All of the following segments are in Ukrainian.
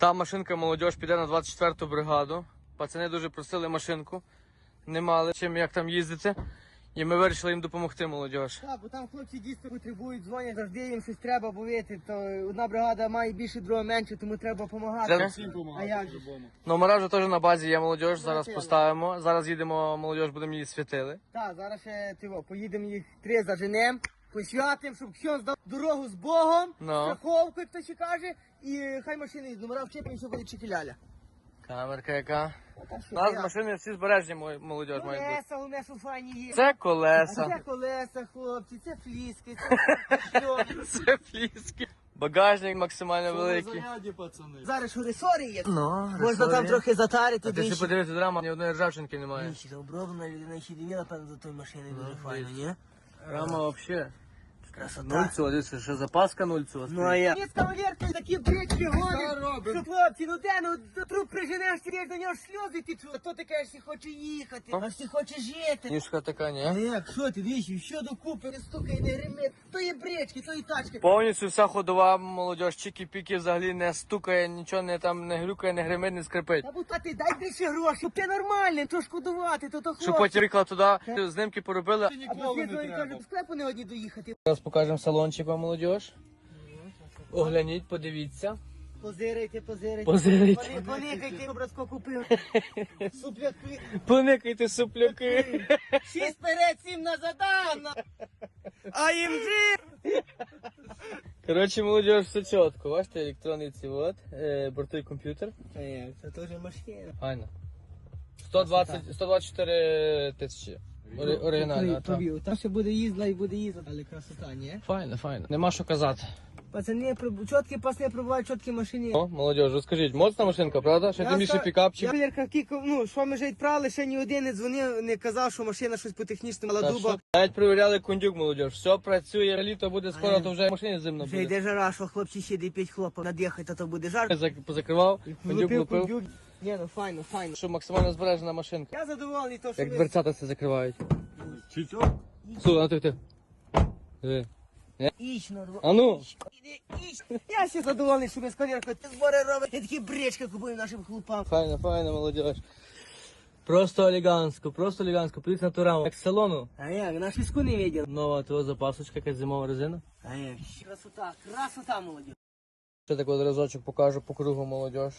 Та машинка молодіж піде на 24-ту бригаду. Пацани дуже просили машинку. Не мали чим як там їздити. І ми вирішили їм допомогти молодіж. Так, бо там хлопці дійсно потребують, дзвонять, завжди їм щось треба, бо вити, то одна бригада має більше, друга менше, тому треба допомагати. Це- А як? Номера вже теж на базі є молодіж. Зараз поставимо. Зараз їдемо молодіж, будемо її світили. Так, зараз ще тиво, поїдемо їх три заженем, посвятим, щоб Ксьон здав дорогу з Богом, Ну. страховку, як то ще каже, і хай машини з номера вчепимо, що буде чекіляля. Камерка яка. У нас я- машини всі збережні молодіж мають бути. Колеса у нас у фані є. Це колеса. А. Це колеса, хлопці, це фліски, це що. Це фліски. Багажник максимально великий. Заряді, пацани. Зараз що ресори є. Ну, Можна там трохи затарити, А ти ще подивися драма, ні одної ржавчинки немає. Двічі, оброблена людина ще дивила, певно, за тої машини дуже файно, ні? Рама взагалі. Красота. Нульцю, дивися, ще запаска нульцю. Ну а я. Ні, кавалерки такі брички гонять. Що хлопці, ну де, ну до труп приженеш, ти до нього сльози течуть. А то ти кажеш, ти хоче їхати, аж ти хоче жити. Ніжка така, А ні? як, що ти, двічі, що докупи, не стукай, не гримить. То є брички, то є тачки. Повністю вся ходова молодіж, чікі-піки взагалі не стукає, нічого не там не грюкає, не гримить, не скрипить. Та будь ти дай більше грошей, ти нормальний, то шкодувати, то то Щоб хлопці. потім приклад туди, знимки поробили. А треба. каже, до склепу не одні доїхати. Покажемо салончик вам молодіж. Огляніть, подивіться. Позирайте, позирайте. Позирайте. Поникайте, образко купив. Супляки. Поникайте супляки. Шість перед, сім назад, Анна. А їм жив. Коротше, молодіж, все чітко. Бачите, електронний ці от, е, бортовий комп'ютер. Це теж машина. Файно. 124 тисячі. Ори- Оригінально. так. Побів. Там ще буде їздила і буде їздити, але красота, ні? Файно, файно. Нема що казати. Пацани, приб- чіткі пасни пробувають, чіткі машині. О, молодіж, розкажіть, моцна машинка, правда? Ще тим більше пікапчик. Я кіко, ну, що ми вже відправили, ще ні один не дзвонив, не казав, що машина щось по технічному мала Так дуба. навіть перевіряли кондюк, молодіж. Все працює, літо буде скоро, то вже машині зимно Вже буде. йде жара, що хлопці ще де п'ять хлопів над'їхати, то буде жар. Зак- Позакривав, кондюк лупив. кондюк. Ні, ну файно, файно. Що максимально збережена машинка. Я задоволений, то, що Як ви... дверцята все закривають. Чи що? Слухай, а ти ти. Диви. Іч, ну, А ну. Іди, іч. Я ще задоволений, що ми з коліркою ти збори робить. Я такі брички купую нашим хлопам. Файно, файно, молодіж. Просто елегантсько, просто елегантсько. Подивіться на ту раму. Як з салону. А як, наш візку не видів. Нова того запасочка, якась зимова резина. А як? Красота, красота, молодь. Ще так от разочок покажу по кругу молодіж.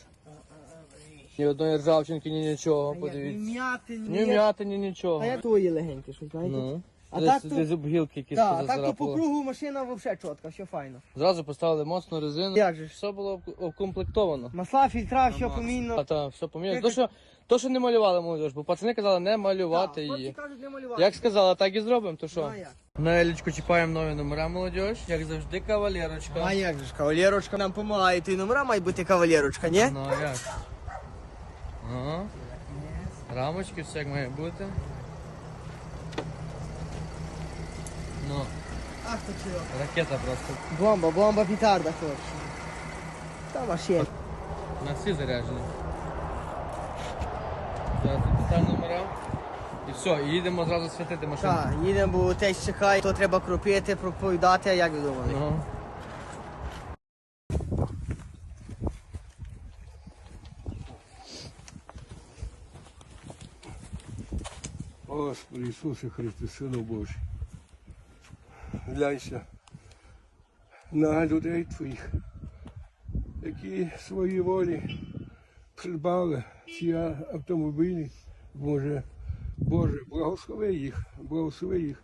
Ні одної ржавчинки, ні нічого, Ні подивіться. м'яти, ні. Ні м'яти, ні нічого. А як твої легенькі, щось знаєте? Ну. А десь, так то- десь обгілки якісь Так, так то по кругу машина взагалі чітка, все файно. Зразу поставили моцну резину. Як же ж? Все було об- обкомплектовано. Масла, фільтра, все помінно. А та все поміняли. То що, то, що не малювали молодіж, бо пацани казали не малювати її. кажуть, не малювати. Як сказала, так і зробимо, то що? А як? На Елічку чіпаємо нові номера молодіж, як завжди кавалерочка. А як же ж, кавалерочка нам допомагає, і номера має бути кавалерочка, ні? Ну а як? Ага. Рамочки, все як має бути. Ну, Ах, то чого. ракета просто. Бомба, бомба, петарда, хлопці. Та машина. На всі заряджені. Зараз тут питань номера. І все, і їдемо зразу святити машину. Так, їдемо, бо теж чекає, то треба кропити, проповідати, як ви думали? Ну. Господи Ісусе Христе, Сину Божий. Глянься на людей Твоїх, які свої волі придбали ці автомобілі. Боже, Боже, благослови їх, благослови їх,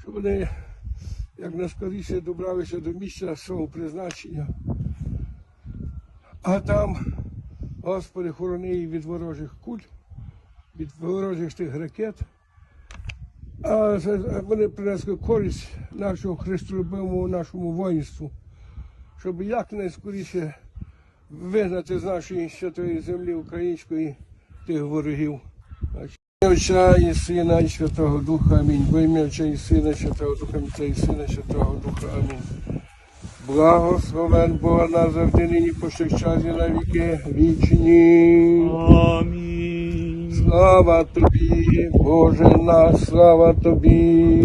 щоб вони як наскоріше добралися до місця свого призначення. А там, Господи, хорони їх від ворожих куль, від ворожих тих ракет. А вони принесли користь нашому христолюбивому нашому воїнству, щоб якнайскоріше вигнати з нашої святої землі української тих ворогів. Отця і Сина, і Святого Духа, Амінь. Во ім'я Отця і Сина, Святого Духа, Отця і Сина, Святого Духа, Амінь. Благословен Бога назавжди нині повсякчас і на вічні. Амінь. Слава тобі, Боже наш, слава тобі,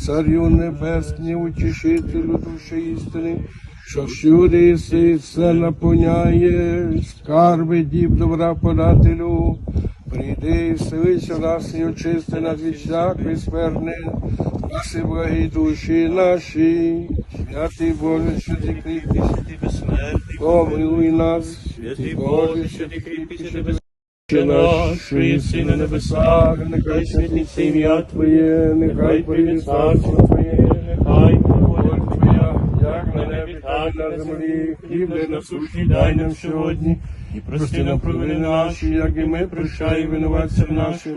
Царю Небесний, утішителю душі істини, що всюди єси все наповняєш, скарби діб добра подателю. Прийди і вселися нас і очисти нас від всякої скверни, наші благі душі наші, святий Боже, що ти кріпкий, помилуй нас, святий Боже, що ти кріпкий, Отче наш, що єси на небесах, нехай святиться ім'я Твоє, нехай прийде царство Твоє, нехай воля Твоя, як на небі, так і на землі, хліб дай насущний дай нам сьогодні, і прости нам провини наші, як і ми прощаємо винуватцям нашим,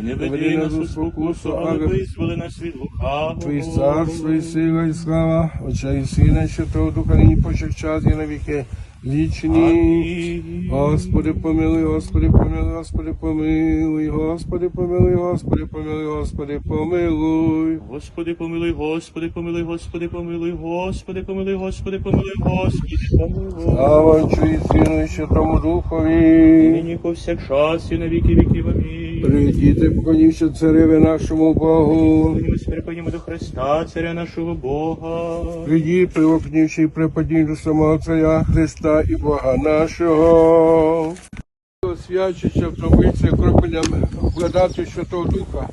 і не веди нас у спокусу, але визволи нас від лукавого. Твій царство і сила і слава, Отця і Сина, і Святого Духа, нині повсякчас і на віки вічні. Господи, помилуй, Господи, помилуй, Господи, помилуй, Господи, помилуй, Господи, помилуй, Господи, помилуй. Господи, помилуй, Господи, помилуй, Господи, помилуй, Господи, помилуй, Господи, помилуй, Господи, помилуй. Слава Отцю і Сину і Святому Духові. Нині повсякчас і на віки віків. Амінь. Прийдіте, поклоніться цареві нашому Богу. Ми припадімо до Христа, царя нашого Бога. Прийдіть, привокнівши і припадіть до самого Царя Христа і Бога нашого. Освячується в трубиці окропленням вкладати Святого Духа,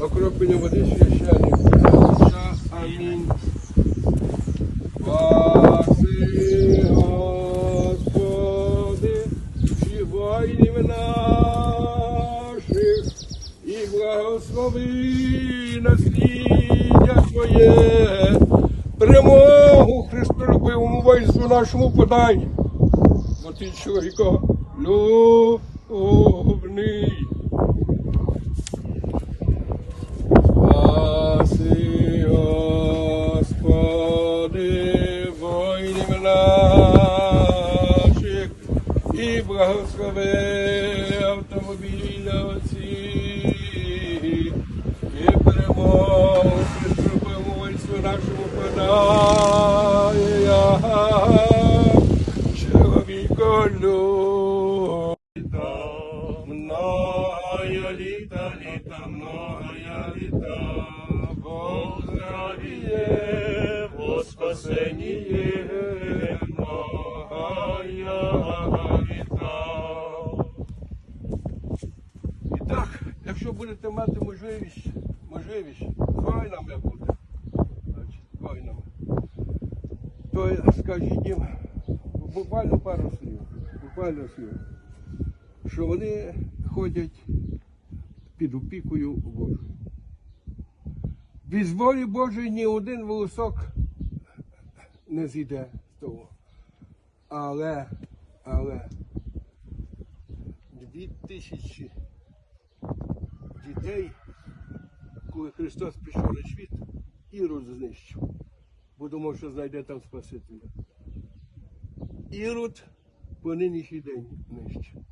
окропленням води священник. Амінь. Благослови насліддя Твоє, перемогу Христолюбивому воїнству нашому подай, бо ти чоловіка любний. Спаси, Господи, воїнів наших, і благослови автомобілі оці, якщо будете мати можливість, можливість, воїнами бути, значить, воїнами, то скажіть їм буквально пару слів, буквально слів що вони ходять під опікою Божою. Без волі Божої ні один волосок не зійде з того. Але, але дві тисячі дітей, коли Христос пішов на світ, Ірод знищив, бо думав, що знайде там Спасителя. Ірод по нинішній день нищив.